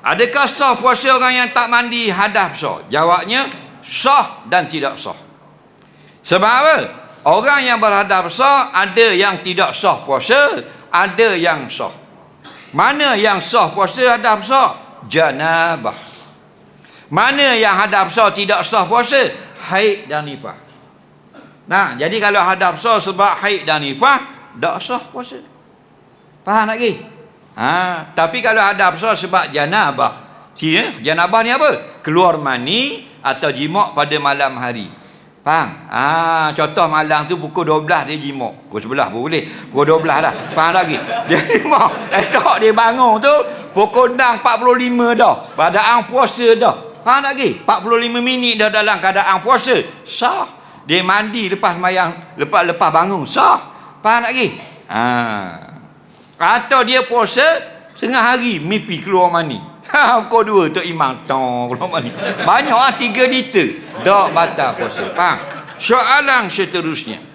Adakah sah puasa orang yang tak mandi hadas besar? Jawabnya sah dan tidak sah. Sebab apa? Orang yang berhadas besar ada yang tidak sah puasa, ada yang sah. Mana yang sah puasa hadas besar? Janabah. Mana yang hadas besar tidak sah puasa? Haid dan nifas. Nah, jadi kalau hadas besar sebab haid dan nifas, tak sah puasa. Faham lagi? Ha, tapi kalau ada besar sebab janabah. Eh? Janabah ni apa? Keluar mani atau jimak pada malam hari. Faham? Ha, contoh malam tu pukul 12 dia jimak. Pukul 11 pun boleh. Pukul 12 dah. Faham lagi? Dia jimak. Esok dia bangun tu pukul 6.45 dah. Keadaan puasa dah. Faham lagi? 45 minit dah dalam keadaan puasa. Sah. Dia mandi lepas mayang, lepas lepas bangun. Sah. Faham lagi? Ha. Atau dia puasa Setengah hari mimpi keluar mani. Ha, kau dua Tok Imam Tong keluar mani. Banyak lah tiga liter. Tak batal puasa. Faham? Soalan seterusnya